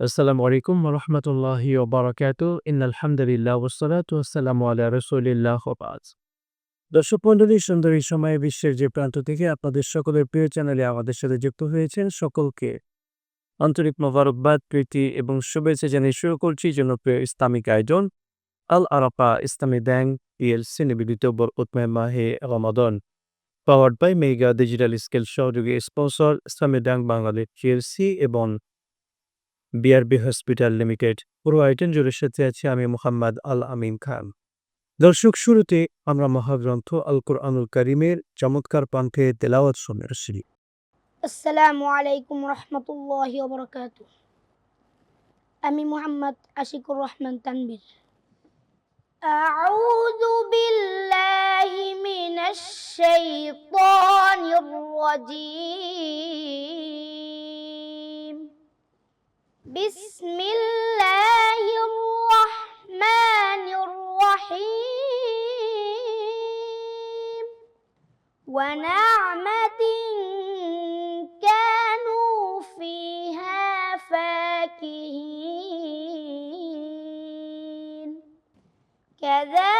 আসসালামু আলাইকুম রহমতুল্লাহি ওবরাকাত ইন্নালহামদুলিল্লাহ ওসালাত আসসালামু আলা রসুলিল্লাহ বাদ। দর্শক মন্ডলী সুন্দরী সময়ে বিশ্বের যে প্রান্ত থেকে আপনাদের সকলের প্রিয় চ্যানেলে আমাদের সাথে যুক্ত হয়েছেন সকলকে আন্তরিক মোবারকবাদ, প্রীতি এবং শুভেচ্ছা জানিয়ে শুরু করছি জনপ্রিয় ইসলামিক আয়োজন, আল আরাফা ইসলামী ব্যাংক পিএলসি নিবেদিত বরকতময় মাহে Ramadan. Powered by mega digital scale সহযোগী sponsor Islami bank Bangladesh PLC এবং বিআরবি হসপিটাল লিমিটেড পুরো আইটেম জুড়ে সাথে আছি আমি মোহাম্মদ আল আমিন খান দর্শক শুরুতে আমরা মহাগ্রন্থ আল কোরআনুল করিমের চমৎকার পান্থে তেলাওয়াত শুনে আসছি আসসালামু আলাইকুম রহমতুল্লাহ বরকাত আমি মোহাম্মদ আশিকুর রহমান তানবির أعوذ بالله من الشيطان الرجيم بسم الله الرحمن الرحيم ونعمة كانوا فيها فاكهين كذلك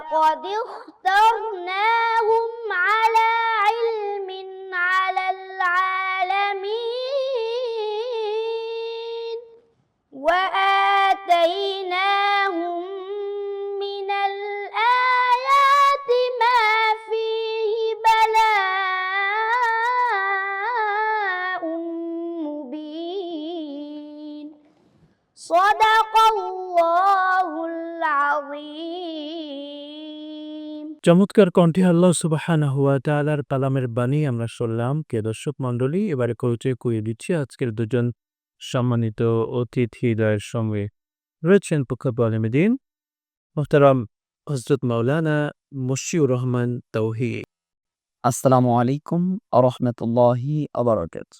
ولقد اخترناهم على علم على العالمين. وآتيناهم চমৎকার কণ্ঠে আল্লাহ সুবাহানা হুয়া তালার কালামের বাণী আমরা শুনলাম। কে দর্শক মণ্ডলী এবারে কৌচে কুয়ে দিচ্ছি আজকের দুজন সম্মানিত অতিথিদ্বয়ের সঙ্গে। রয়েছেন পুখাবু আলমদিন মোহতারাম হজরত মাওলানা মশিউর রহমান তৌহি আসসালামু আলাইকুম আরহামতুল্লাহি আবরাকাত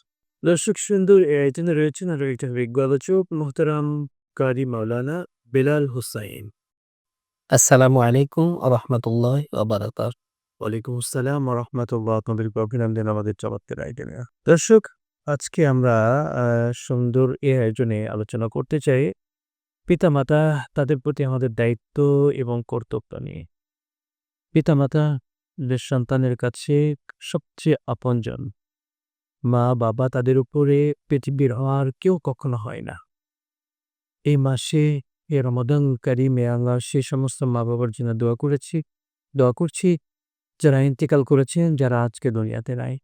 দর্শক সুন্দর আয়োজনে রয়েছেন আরও একটা বিজ্ঞ আলোচক মোহতারাম কারি মাওলানা বেলাল হুসাইন। আসসালামু আলাইকুম আরহামতুল্লাহ আবরাকাত ওয়ালাইকুম আসসালাম রহমতুল্লাহ। আপনাদেরকে অভিনন্দন আমাদের চমৎকার আয়োজনে দর্শক, আজকে আমরা সুন্দর এ আয়োজনে আলোচনা করতে চাই। পিতামাতা তাদের প্রতি আমাদের দায়িত্ব এবং কর্তব্য নিয়ে। পিতামাতা সন্তানের কাছে সবচেয়ে আপনজন। মা, বাবা তাদের উপরে পৃথিবীর হওয়ার কেউ কখনো হয় না। এই মাসে এ রমদান কারিমে আমরা সে সমস্ত মা বাবার জন্য দোয়া করেছি। দোয়া করছি যারা ইন্তেকাল করেছেন, যারা আজকে দুনিয়াতে নাই।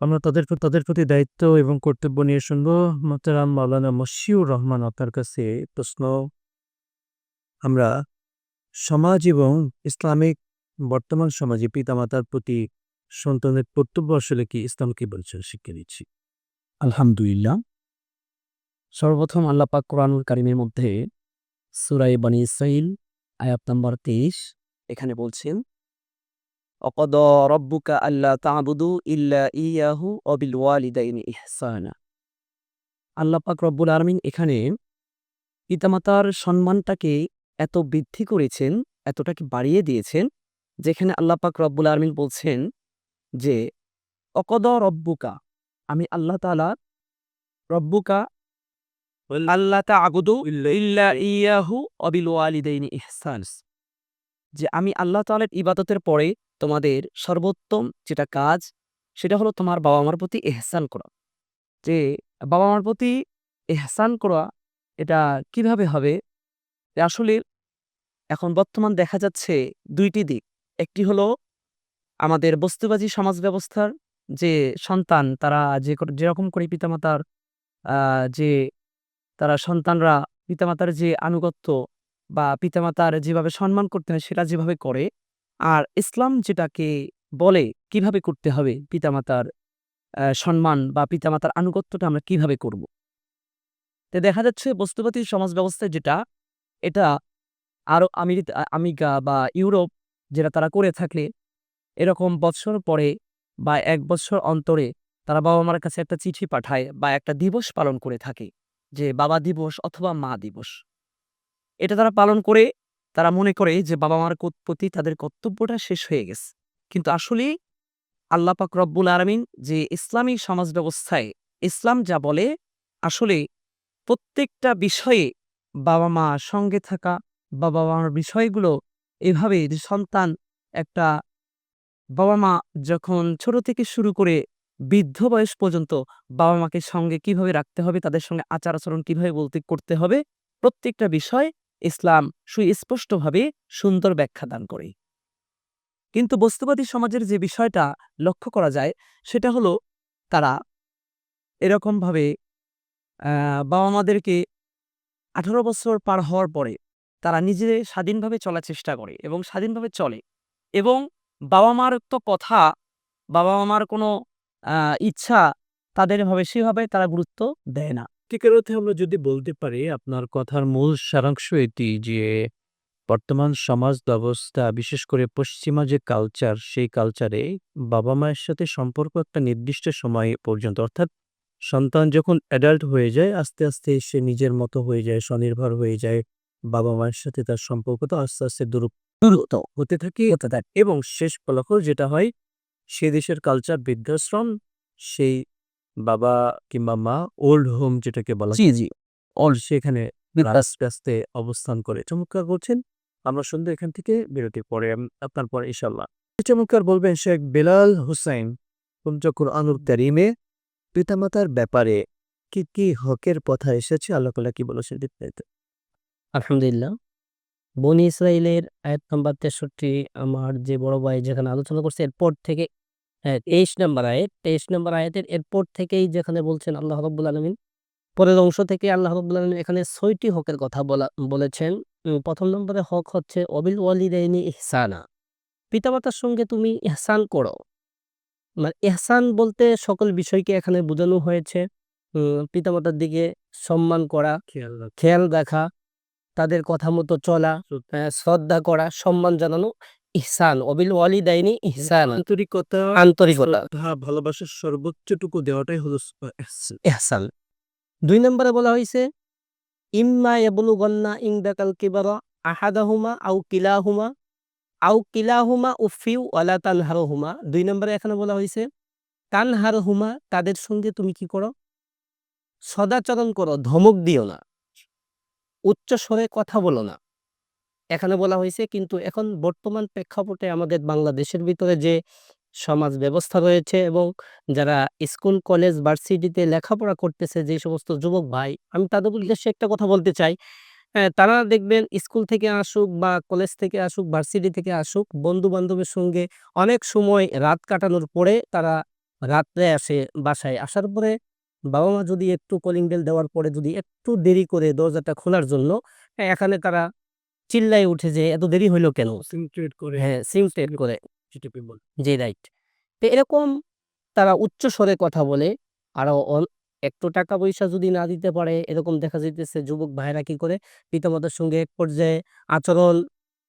আমরা তাদের তাদের প্রতি দায়িত্ব এবং কর্তব্য নিয়ে শুনব। মোহতারাম মাওলানা মশিউর রহমান আপনার কাছে প্রশ্ন। আমরা সমাজ এবং ইসলামিক বর্তমান সমাজে পিতামাতার প্রতি সন্তানের কর্তব্য আসলে কি? ইসলাম কি বলছে শিক্ষা দিচ্ছি। আলহামদুলিল্লাহ। সর্বপ্রথম আল্লাহ পাক কোরআনুল কারিমের মধ্যে সুরাই বানি ইসরাইল আয়াত নাম্বার তেইশ এখানে বলছেন, অকদ রব্বুকা আল্লাহ তাবুদু ইল্লা ইয়াহু অবিল ওয়ালিদাইনি ইহসানা। আল্লাহ পাক রব্বুল আলমিন এখানে পিতামাতার সম্মানটাকে এত বৃদ্ধি করেছেন এতটাকে বাড়িয়ে দিয়েছেন, যেখানে আল্লাহ পাক রব্বুল আলমিন বলছেন যে, অকদ রব্বুকা, আমি আল্লাহ তালা রব্বুকা আল্লাহ তাগুদু ইল্লা ইয়াহু অবিল ওয়ালিদাইনি ইহসানস। যে আমি আল্লাহ তাআলার ইবাদতের পরে তোমাদের সর্বোত্তম যেটা কাজ সেটা হলো তোমার বাবা মার প্রতি এহসান করা। যে বাবা মার প্রতি এহসান করা এটা কীভাবে হবে? আসলে এখন বর্তমান দেখা যাচ্ছে দুইটি দিক। একটি হলো আমাদের বস্তুবাদী সমাজ ব্যবস্থার যে সন্তান তারা যে যেরকম করে পিতামাতার আহ, যে তারা সন্তানরা পিতামাতার যে আনুগত্য বা পিতামাতার যেভাবে সম্মান করতে হয় সেটা যেভাবে করে, আর ইসলাম যেটাকে বলে কীভাবে করতে হবে পিতামাতার সম্মান বা পিতামাতার আনুগত্যটা আমরা কীভাবে করব? তো দেখা যাচ্ছে বস্তুবাদী সমাজ ব্যবস্থায় যেটা, এটা আরও আমেরিকা আমেরিকা বা ইউরোপ যেটা তারা করে থাকলে, এরকম বৎসর পরে বা এক বছর অন্তরে তারা বাবা মার কাছে একটা চিঠি পাঠায় বা একটা দিবস পালন করে থাকে। যে বাবা দিবস অথবা মা দিবস। এটা তারা পালন করে, তারা মনে করে যে বাবা মার প্রতি তাদের কর্তব্যটা শেষ হয়ে গেছে। কিন্তু আসলে আল্লাপাক রব্বুল আলমিন যে ইসলামী সমাজ ব্যবস্থায় ইসলাম যা বলে, আসলে প্রত্যেকটা বিষয়ে বাবা মা সঙ্গে থাকা বাবা মার বিষয়গুলো এভাবে যে সন্তান একটা বাবা মা যখন ছোট থেকে শুরু করে বৃদ্ধ বয়স পর্যন্ত বাবা মাকে সঙ্গে কীভাবে রাখতে হবে, তাদের সঙ্গে আচার আচরণ কীভাবে বলতে, করতে হবে, প্রত্যেকটা বিষয় ইসলাম সুস্পষ্টভাবে সুন্দর ব্যাখ্যা দান করে। কিন্তু বস্তুবাদী সমাজের যে বিষয়টা লক্ষ্য করা যায়, সেটা হলো তারা এরকমভাবে বাবা মাদেরকে আঠারো বছর পার হওয়ার পরে তারা নিজে স্বাধীনভাবে চলার চেষ্টা করে এবং স্বাধীনভাবে চলে এবং বাবা মার তো কথা বাবা মার কোনো ইচ্ছা তাদের ভাবে সেভাবে তারা গুরুত্ব দেয় না। সত্যিকার অর্থে আমরা যদি বলতে পারি আপনার কথার মূল সারাংশ এটি যে বর্তমান সমাজ ব্যবস্থা বিশেষ করে পশ্চিমা যে কালচার সেই কালচারে বাবা মায়ের সাথে সম্পর্ক একটা নির্দিষ্ট সময় পর্যন্ত অর্থাৎ সন্তান যখন অ্যাডাল্ট হয়ে যায় আস্তে আস্তে সে নিজের মতো হয়ে যায় স্বনির্ভর হয়ে যায় বাবা মায়ের সাথে তার সম্পর্কটা আস্তে আস্তে দূর থাকে। হতে থাকে। এবং শেষ ফলাফল যেটা হয় সে দেশের কালচার বৃদ্ধাশ্রম সেই বাবা কিংবা মা ওল্ড হোম যেটাকে বলা জি জি। অল সেখানে আস্তে আস্তে অবস্থান করে। চমৎকার বলছেন আমরা সুন্দর এখান থেকে বিরতি পরে আপনার পরে ইনশাল্লাহ চমৎকার বলবেন শেখ বেলাল হুসাইন পঞ্চকুর আনুর তারিমে পিতামাতার ব্যাপারে কি কি হকের কথা এসেছে? আল্লাহ কি বলেছেন আলহামদুলিল্লাহ। বনি ইসরায়েলের আয়াত নাম্বার তেষট্টি আমার যে বড় ভাই যেখানে আলোচনা করছে এরপর থেকে হ্যাঁ তেইশ নম্বর আয়াত। তেইশ নম্বর আয়াতের এরপর থেকেই যেখানে বলছেন আল্লাহ রব্বুল আলমিন পরের অংশ থেকে আল্লাহ রব্বুল আলমিন এখানে ছয়টি হকের কথা বলা বলেছেন। প্রথম নম্বরে হক হচ্ছে অবিল ওয়ালিদাইনি ইহসানা। পিতামাতার সঙ্গে তুমি ইহসান করো। মানে এহসান বলতে সকল বিষয়কে এখানে বোঝানো হয়েছে। পিতামাতার দিকে সম্মান করা খেয়াল রাখা। তাদের কথা মতো চলা আহ, শ্রদ্ধা করা সম্মান জানানো ইহসান অবিল ওয়ালিদাইনি ইহসান। আন্তরিকতা আন্তরিকতা। ভালোবাসার সর্বোচ্চটুকু দেওয়াটাই হলো ইহসান। দুই নম্বরে বলা হয়েছে ইম্মা ইয়াবলুগান্না ইনদাকাল কিবারা আহাদাহুমা আও কিলাহুমা আও কিলাহুমা উফিউ ওয়ালা তানহারহুমা। দুই নম্বরে এখানে বলা হয়েছে তানহারহুমা তাদের সঙ্গে তুমি কি করো? সদাচরণ করো ধমক দিও না। উচ্চ স্বরে কথা বলো না। এখানে বলা হয়েছে, কিন্তু এখন বর্তমান প্রেক্ষাপটে আমাদের বাংলাদেশের ভিতরে যে সমাজ ব্যবস্থা রয়েছে এবং যারা স্কুল, কলেজ, ভার্সিটিতে লেখাপড়া করতেছে যে সমস্ত যুবক ভাই, আমি তাদের উদ্দেশ্যে একটা কথা বলতে চাই। তারা দেখবেন স্কুল থেকে আসুক বা কলেজ থেকে আসুক, ভার্সিটি থেকে আসুক বন্ধু বান্ধবের সঙ্গে অনেক সময় রাত কাটানোর পরে তারা রাত্রে আসে বাসায়। আসার পরে বাবা মা যদি একটু কলিং বেল দেওয়ার পরে যদি একটু দেরি করে দরজাটা খোলার জন্য, এখানে তারা চিল্লাই উঠে যে এত দেরি হইল কেন? করে হ্যাঁ সিম টেট করে। জি রাইট। তো এরকম তারা উচ্চ স্বরে কথা বলে। আরও একটু টাকা পয়সা যদি না দিতে পারে এরকম দেখা যাইতেছে যুবক ভাইরা কি করে? পিতামাতার সঙ্গে এক পর্যায়ে আচরণ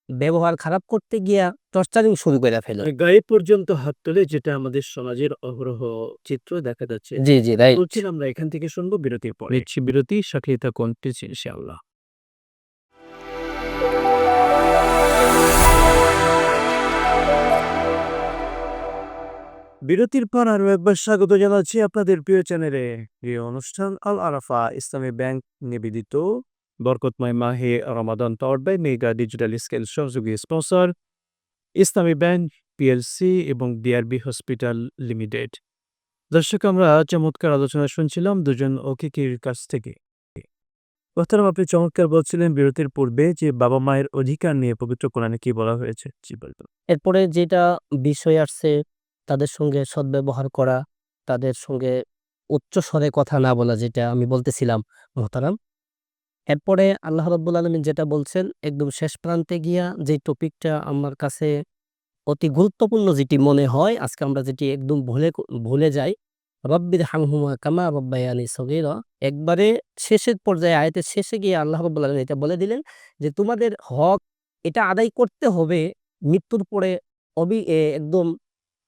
ব্যবহার খারাপ করতে গিয়া টর্চারিং শুরু করে ফেলে। মানে গায়ে পর্যন্ত হাত তোলে যেটা আমাদের সমাজের অহরহ চিত্র দেখা যাচ্ছে। জি জি রাইট। বলছি আমরা এখান থেকে শুনব বিরতির পরে। বিরতি সাথে থাকুন টিচ ইনশাআল্লাহ। বিরতির পর আরও একবার স্বাগত জানাচ্ছি আপনাদের প্রিয় চ্যানেলে। প্রিয় অনুষ্ঠান আল আরাফা, ইসলামী ব্যাংক নিবেদিত। বরকতময় মাহে Ramadan power by mega digital scale সহযোগী স্পন্সর ইসলামী ব্যাংক পিএলসি এবং ডিআরবি হসপিটাল লিমিটেড দর্শক, আমরা চমৎকার আলোচনা শুনছিলাম দুজন অকিকির কাছ থেকে। মোহতারাম আপনি চমৎকার বলছিলেন বিরতির পূর্বে যে বাবা মায়ের অধিকার নিয়ে পবিত্র কোরআনে কি বলা হয়েছে এরপরে যেটা বিষয় আসছে তাদের সঙ্গে সদ্ব্যবহার করা, তাদের সঙ্গে উচ্চ স্বরে কথা না বলা যেটা আমি বলতেছিলাম মোহতারাম। এরপরে আল্লাহ রাব্বুল আলামিন যেটা বলছেন একদম শেষ প্রান্তে গিয়া যে টপিকটা আমার কাছে অতি গুরুত্বপূর্ণ যেটি মনে হয় আজকে আমরা যেটি একদম ভুলে ভুলে যাই। রব্বির হামহুমা কামা রব্বায়ানি সগীরা। একবারে শেষের পর্যায়ে আয়াতের শেষে গিয়ে আল্লাহ রাব্বুল আলামিন এটা বলে দিলেন যে তোমাদের হক এটা আদায় করতে হবে মৃত্যুর পরে অবি একদম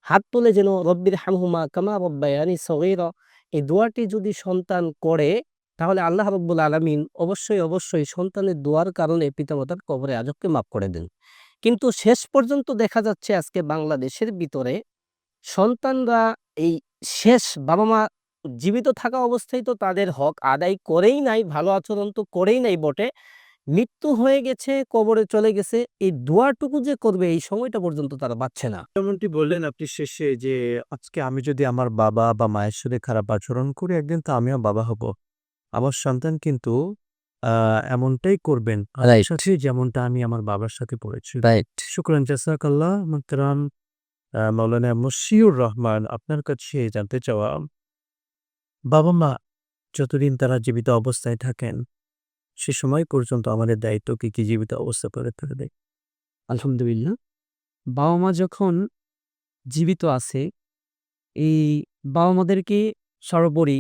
হাত তুলে যেন রব্বির হামহুমা কামা রব্বায়ানি সগীরা এই দোয়াটি যদি সন্তান করে তাহলে আল্লাহ রাব্বুল আলামিন অবশ্যই, অবশ্যই সন্তানের দোয়ার কারণে পিতামাতার কবরে আযাবকে মাফ করে দেন। কিন্তু শেষ পর্যন্ত দেখা যাচ্ছে আজকে বাংলাদেশের ভিতরে সন্তানরা এই শেষ বাবা-মা জীবিত থাকা অবস্থায় তো তাদের হক আদায় করেই নাই, ভালো আচরণ তো করেই নাই বটে। মৃত্যু হয়ে গেছে, কবরে চলে গেছে। এই দোয়াটুকু যে করবে এই সময়টা পর্যন্ত তারা পাচ্ছে না। যেমনটি বললেন আপনি শেষে যে আজকে আমি যদি আমার বাবা বা মায়ের সাথে খারাপ আচরণ করি একদিন তো আমিও বাবা হব। আমার সন্তান কিন্তু এমনটাই করবেন। সাথে যেমনটা আমি আমার বাবার সাথে করেছি। রাইট। শুকরান জাযাকাল্লাহ মোহতারাম আ মাওলানা মশিউর রহমান আপনার কাছে জানতে চাওয়া বাবা-মা যতদিন তারা জীবিত অবস্থায় থাকেন সে সময় পর্যন্ত আমাদের দায়িত্ব কি, জীবিত অবস্থা করে থাকবে? আলহামদুলিল্লাহ। বাবা-মা যখন জীবিত আছে, এই বাবা-মাদেরকে সর্বোপরি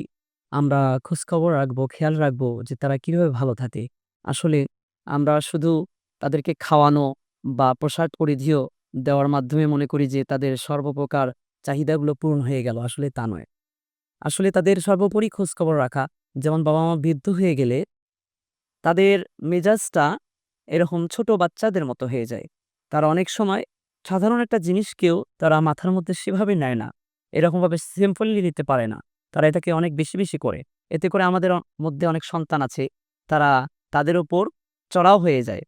আমরা খোঁজখবর রাখব, খেয়াল রাখব যে তারা কীভাবে ভালো থাকে। আসলে আমরা শুধু তাদেরকে খাওয়ানো বা পোশাক পরিধিও দেওয়ার মাধ্যমে মনে করি যে তাদের সর্বপ্রকার চাহিদাগুলো পূরণ হয়ে গেল। আসলে তা নয়। আসলে তাদের সর্বোপরি খোঁজখবর রাখা। যেমন বাবা-মা বৃদ্ধ হয়ে গেলে তাদের মেজাজটা এরকম ছোট বাচ্চাদের মতো হয়ে যায়। তারা অনেক সময় সাধারণ একটা জিনিসকেও তারা মাথার মধ্যে সেভাবে নেয় না। এরকমভাবে সিম্পলি নিতে পারে না। তারা এটাকে অনেক বেশি, বেশি করে। এতে করে আমাদের মধ্যে অনেক সন্তান আছে। তারা তাদের ওপর চড়াও হয়ে যায়।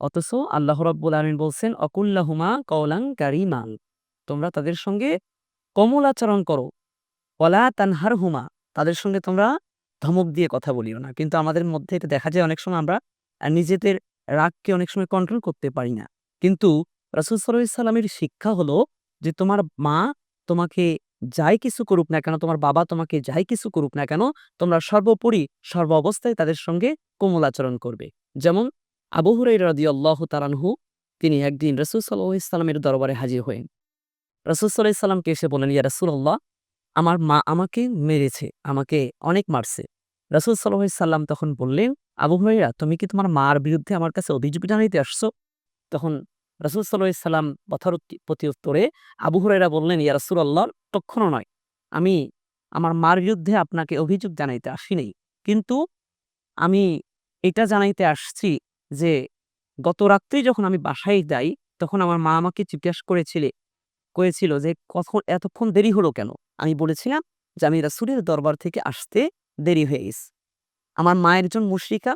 অথচ আল্লাহ রাব্বুল আলামিন বলছেন, "অকুল লাহুমা কওলান কারীমান" তোমরা তাদের সঙ্গে কোমল আচরণ করো। ওয়ালা তানহারহুমা তাদের সঙ্গে তোমরা ধমক দিয়ে কথা বলিও না। কিন্তু আমাদের মধ্যে এটা দেখা যায় অনেক সময় আমরা নিজেদের রাগকে অনেক সময় কন্ট্রোল করতে পারি না। কিন্তু রাসূল সাল্লামের শিক্ষা হলো যে তোমার মা তোমাকে যাই কিছু করুক না কেন, তোমার বাবা তোমাকে যাই কিছু করুক না কেন, তোমরা সর্বোপরি সর্ব অবস্থায় তাদের সঙ্গে কোমল আচরণ করবে। যেমন আবু হুরায়রা রাদিয়াল্লাহু তাআলা আনহু তিনি একদিন রাসূল সাল্লাল্লাহু আলাইহি সাল্লামের দরবারে হাজির হলেন। রাসূল সাল্লাল্লাহু আলাইহি সাল্লামকে এসে বলেন "ইয়া রাসূলাল্লাহ আমার মা আমাকে মেরেছে, আমাকে অনেক মারছে।" রাসূল আলাইহি সাল্লাম তখন বললেন, "আবু হুরায়রা তুমি কি তোমার মার বিরুদ্ধে আমার কাছে অভিযোগ জানাইতে আসছো?" তখন রাসূল আলাইহি সাল্লাম কথার উত্তি প্রতিউত্তরে আবু হুরায়রা বললেন, "ইয়া রাসূলাল্লাহ তক্ষণও নয়। আমি আমার মার বিরুদ্ধে আপনাকে অভিযোগ জানাইতে আসিনি কিন্তু আমি এটা জানাইতে আসছি যে গত রাত্রি যখন আমি বাসায় যাই তখন আমার মা আমাকে জিজ্ঞাসা করেছিলে করেছিল যে কখন এতক্ষণ দেরি হলো কেন? আমি বলেছিলাম যে আমি রাসূলের দরবার থেকে আসতে দেরি হয়ে গেছে। আমার মা একজন মুশরিকা।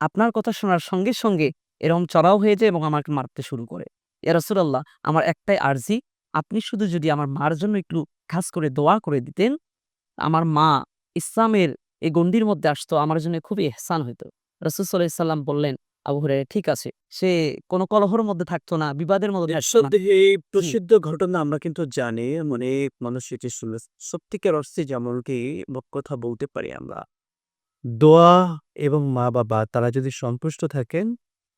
আপনার কথা শোনার সঙ্গে, সঙ্গে এরম চড়াও হয়ে যায় এবং আমাকে মারতে শুরু করে। ইয়া রাসূলাল্লাহ আমার একটাই আর্জি আপনি শুধু যদি আমার মার জন্য একটু খাস করে দোয়া করে দিতেন, আমার মা ইসলামের এই গণ্ডির মধ্যে আসতো আমার জন্য খুবই ইহসান হইতো। রাসূল সাল্লাল্লাহু আলাইহি সাল্লাম বললেন, "আবু হুরায়রা ঠিক আছে। সে কোন কলহের মধ্যে থাকতো না, বিবাদের মধ্যে এই প্রসিদ্ধ ঘটনা আমরা কিন্তু জানি মানে মানুষ এটি শুনে সত্যিকার অর্থে যেমনটি মোট কথা বলতে পারি আমরা। দোয়া এবং মা-বাবা তারা যদি সন্তুষ্ট থাকেন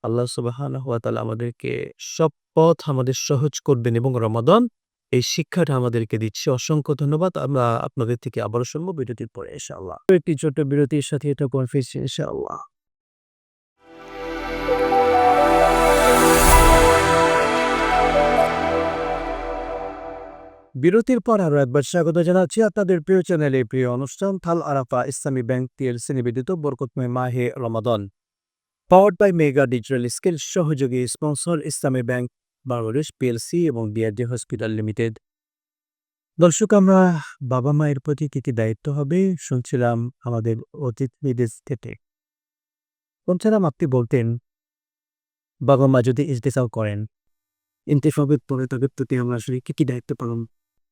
আল্লাহ সুবহানাহু ওয়া তাআলা আমাদেরকে সব পথ আমাদের সহজ করবেন এবং রমাদন এই শিক্ষাটা আমাদেরকে দিচ্ছে। অসংখ্য ধন্যবাদ। আমরা আপনাদের থেকে আবারও শুনব বিরতির পরে ইনশাআল্লাহ। একটি ছোট্ট বিরতির সাথে এটা কনফিউজ ইনশাআল্লাহ। বিরতির পর আরও একবার স্বাগত জানাচ্ছি আপনাদের প্রিয় চ্যানেলে। প্রিয় অনুষ্ঠান, থাল আরাফা, ইসলামী ব্যাংক পিএলসি নিবেদিত বরকতময় মাহে Ramadan. Powered by mega digital skill সহযোগী sponsor Islami bank, Bangladesh PLC এবং বিআরডি হসপিটাল লিমিটেড দর্শক, আমরা বাবা মায়ের প্রতি কি কি দায়িত্ব হবে শুনছিলাম আমাদের অতিথিদের থেকে। শুনছিলাম আপনি বলতেন, বাবা মা যদি ইস্তেসাও করেন ইন্তেফাবের পরে তাদের প্রতি আমরা আসলে কি কি দায়িত্ব পালন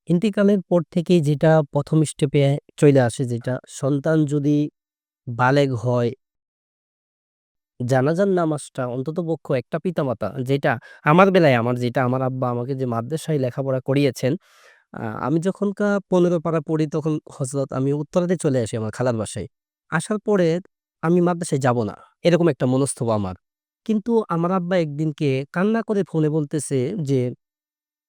ইন্তিকালের পর থেকেই যেটা প্রথম স্টেপে চলে আসে যেটা সন্তান যদি বালেগ হয় জানাজার নামাজটা অন্ততপক্ষ একটা পিতামাতা যেটা আমার বেলায় আমার যেটা আমার আব্বা আমাকে যে মাদ্রাসায় লেখাপড়া করিয়েছেন, আমি যখন কা ১৫ পারা পড়ি তখন হজরত আমি উত্তরাতে চলে আসি আমার খালার বাসায়। আসার পরে আমি মাদ্রাসায় যাব না। এরকম একটা মনস্তব আমার। কিন্তু আমার আব্বা একদিনকে কান্না করে ফোনে বলতেছে যে,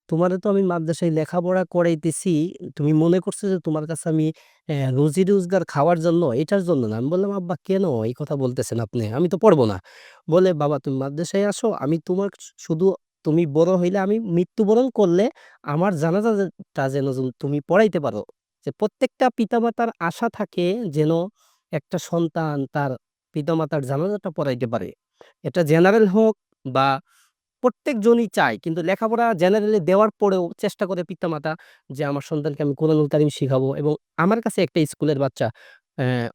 "তোমারে তো আমি মাদ্রাসায় লেখাপড়া করাইতেছি। তুমি মনে করছ যে তোমার কাছে আমি অ্যা রুজি-রোজগার খাওয়ার জন্য, এটার জন্য না।" আমি বললাম, "আব্বা কেন এই কথা বলতেছেন আপনি? আমি তো পড়ব না।" বলে, "বাবা তুমি মাদ্রাসায় আসো। আমি তোমার শুধু তুমি বড় হইলে আমি মৃত্যুবরণ করলে আমার জানাজা যে যেন তুমি পড়াইতে পারো। যে প্রত্যেকটা পিতামাতার আশা থাকে যেন একটা সন্তান তার পিতামাতার জানাজাটা পড়াইতে পারে। এটা জেনারেল হোক বা প্রত্যেকজনই চায়। কিন্তু লেখাপড়া জেনারেলি দেওয়ার পরেও চেষ্টা করে পিতামাতা যে আমার সন্তানকে আমি কোরআনুল কারীম শিখাবো এবং আমার কাছে একটা স্কুলের বাচ্চা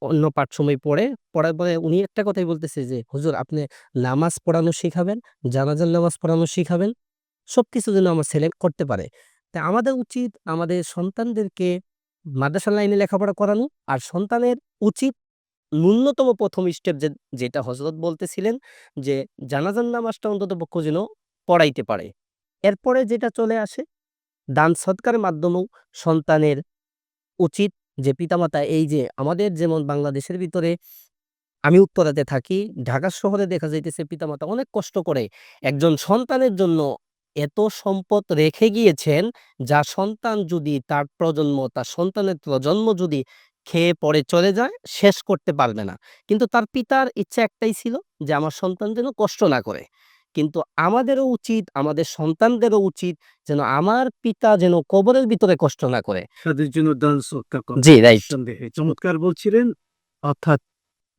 অন্য পাঠ সময় পড়ে। পড়ার পরে উনি একটা কথাই বলতেছে যে, "হুজুর আপনি নামাজ পড়ানো শিখাবেন, জানাজার নামাজ পড়ানো শিখাবেন। সব কিছু যেন আমার ছেলে করতে পারে।" তা আমাদের উচিত আমাদের সন্তানদেরকে মাদ্রাসা লাইনে লেখাপড়া করানো। আর সন্তানের উচিত ন্যূনতম প্রথম স্টেপ যে যেটা হযরত বলতেছিলেন যে জানাজান নামাজটা অন্তত পক্ষ যেন পড়াইতে পারে। এরপরে যেটা চলে আসে দান সদকার মাধ্যমেও সন্তানের উচিত যে পিতামাতা এই যে আমাদের যেমন বাংলাদেশের ভিতরে আমি উত্তরাতে থাকি। ঢাকা শহরে দেখা যাইতেছে পিতামাতা অনেক কষ্ট করে একজন সন্তানের জন্য এত সম্পদ রেখে গিয়েছেন, যা সন্তান যদি তার প্রজন্ম, তার সন্তানের প্রজন্ম যদি খেয়ে পরে চলে যায়, শেষ করতে পারবে না। কিন্তু তার পিতার ইচ্ছা একটাই ছিল যে আমার সন্তান যেন কষ্ট না করে। কিন্তু আমাদেরও উচিত, আমাদের সন্তানদেরও উচিত যেন আমার পিতা যেন কবরের ভিতরে কষ্ট না করে। তাদের জন্য দান জি, রাইট। চমৎকার বলছিলেন। অর্থাৎ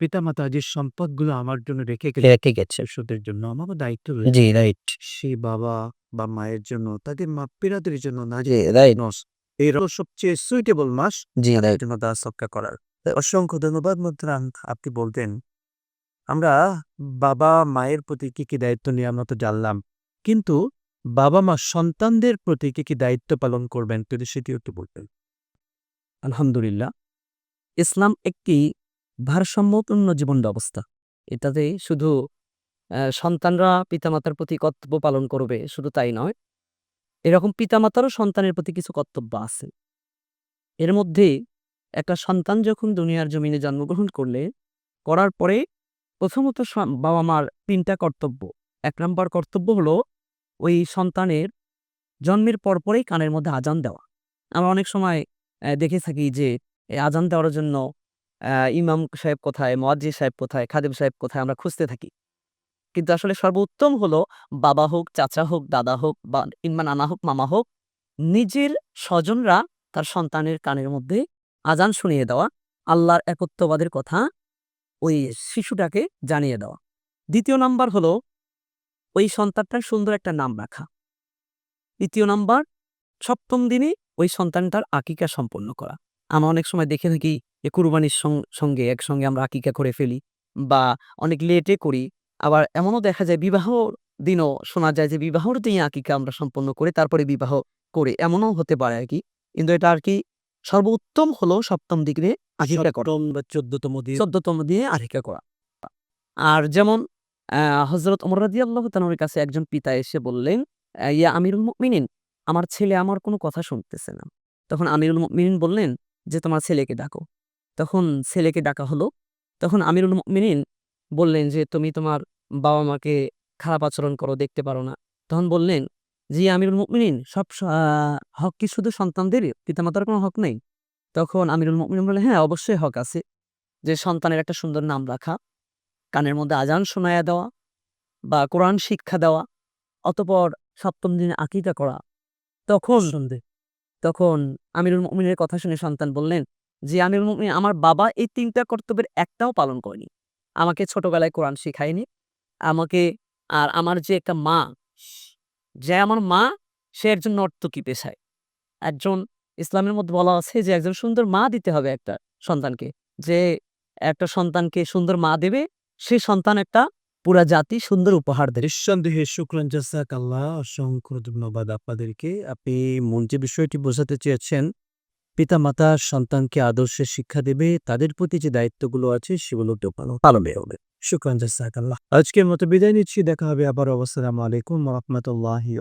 পিতামাতা যে সম্পদগুলো আমার জন্য রেখে রেখে গেছে। ভবিষ্যতের জন্য আমারও দায়িত্ব। জি, রাইট। সেই বাবা বা মায়ের জন্য তাদের মাগফিরাতের জন্য না জি, রাইট। এই সবচেয়ে সুইটেবল মাস দান সদকা করার। অসংখ্য ধন্যবাদ আপনি বলতেন আমরা বাবা মায়ের প্রতি কি, কি দায়িত্ব নিয়ে আমরা তো জানলাম। কিন্তু বাবা-মা সন্তানদের প্রতি কি, কি দায়িত্ব পালন করবেন যদি সেটিও একটু বলতেন? আলহামদুলিল্লাহ। ইসলাম একটি ভারসাম্যপূর্ণ জীবন ব্যবস্থা। এটাতে শুধু সন্তানরা পিতামাতার প্রতি কর্তব্য পালন করবে, শুধু তাই নয়। এরকম পিতামাতারও সন্তানের প্রতি কিছু কর্তব্য আছে। এর মধ্যে একটা সন্তান যখন দুনিয়ার জমিনে জন্মগ্রহণ করলে, করার পরে প্রথমত বাবা-মার ৩ টা কর্তব্য। ১ নাম্বার কর্তব্য হলো ওই সন্তানের জন্মের পরপরেই কানের মধ্যে আজান দেওয়া। আমরা অনেক সময় দেখে থাকি যে আজান দেওয়ার জন্য ইমাম সাহেব কোথায়, মুয়াজ্জিন সাহেব কোথায়, খাদেম সাহেব কোথায় আমরা খুঁজতে থাকি। কিন্তু আসলে সর্বোত্তম হলো বাবা হোক, চাচা হোক, দাদা হোক বা কিংবা নানা হোক, মামা হোক, নিজের স্বজনরা তার সন্তানের কানের মধ্যে আজান শুনিয়ে দেওয়া, আল্লাহর একত্ববাদের কথা ওই শিশুটাকে জানিয়ে দেওয়া। দ্বিতীয় নাম্বার হলো ওই সন্তানটার সুন্দর একটা নাম রাখা। ৩য় নাম্বার সপ্তম দিনে ওই সন্তানটার আকিকা সম্পন্ন করা। আমরা অনেক সময় দেখে থাকি যে কুরবানির সঙ্গে একসঙ্গে আমরা আকিকা করে ফেলি বা অনেক লেটে করি। আবার এমনও দেখা যায় বিবাহর দিনও শোনা যায় যে বিবাহর দিনে আকিকা আমরা সম্পন্ন করে তারপরে বিবাহ করে। এমনও হতে পারে আরকি। কিন্তু এটা আরকি সর্বোত্তম হলো ৭ম দিনে আকিকা করা। ৭ম বা ১৪তম দিন ১৪তম দিনে আকিকা করা। আর যেমন অ্যা হযরত ওমর রাদিয়াল্লাহু তাআলার কাছে একজন পিতা এসে বললেন, "ইয়া আমিরুল মুমিনিন, আমার ছেলে আমার কোনো কথা শুনতেছে না।" তখন আমিরুল মিনিন বললেন যে, "তোমার ছেলেকে ডাকো।" তখন ছেলেকে ডাকা হলো। তখন আমিরুল মুমিনিন বললেন যে, "তুমি তোমার বাবা-মাকে খারাপ আচরণ করো, দেখতে পারো না।" তখন বললেন, যে আমিরুল মুমিনিন, সব হক কি শুধু সন্তানদেরই? পিতামাতার কোনো হক নেই?" তখন আমিরুল মুমিনিন বললেন, "হ্যাঁ, অবশ্যই হক আছে। যে সন্তানের একটা সুন্দর নাম রাখা, কানের মধ্যে আজান শোনায়া দেওয়া বা কোরআন শিক্ষা দেওয়া, অতপর সপ্তম দিনে আকিকা করা।" তখন তখন আমিরুল মুমিনের কথা শুনে সন্তান বললেন, যে আমিরুল মুমিনিন, আমার বাবা এই তিনটা কর্তব্যের একটাও পালন করেনি। আমাকে ছোটবেলায় কোরআন শিখায়নি। আমাকে আর আমার যে একটা মা, যে আমার মা সে একজন নর্তকী পেশায়। একজন ইসলামের মধ্যে বলা আছে যে একজন সুন্দর মা দিতে হবে একটা সন্তানকে। যে একটা সন্তানকে সুন্দর মা দেবে, সে সন্তান একটা পুরা জাতি সুন্দর উপহার দেবে।" নিঃসন্দেহে শুকরান জাযাকাল্লাহ। অসংখ্য ধন্যবাদ আপনাদেরকে। আপনি মন যে বিষয়টি বোঝাতে চেয়েছেন, পিতামাতা সন্তানকে আদর্শে শিক্ষা দেবে, তাদের প্রতি যে দায়িত্বগুলো আছে সেগুলো পালন হবে। শুক্রান আজকের মতো বিদায় নিচ্ছি দেখা হবে আবার আসসালামু আলাইকুম রহমতুল্লাহি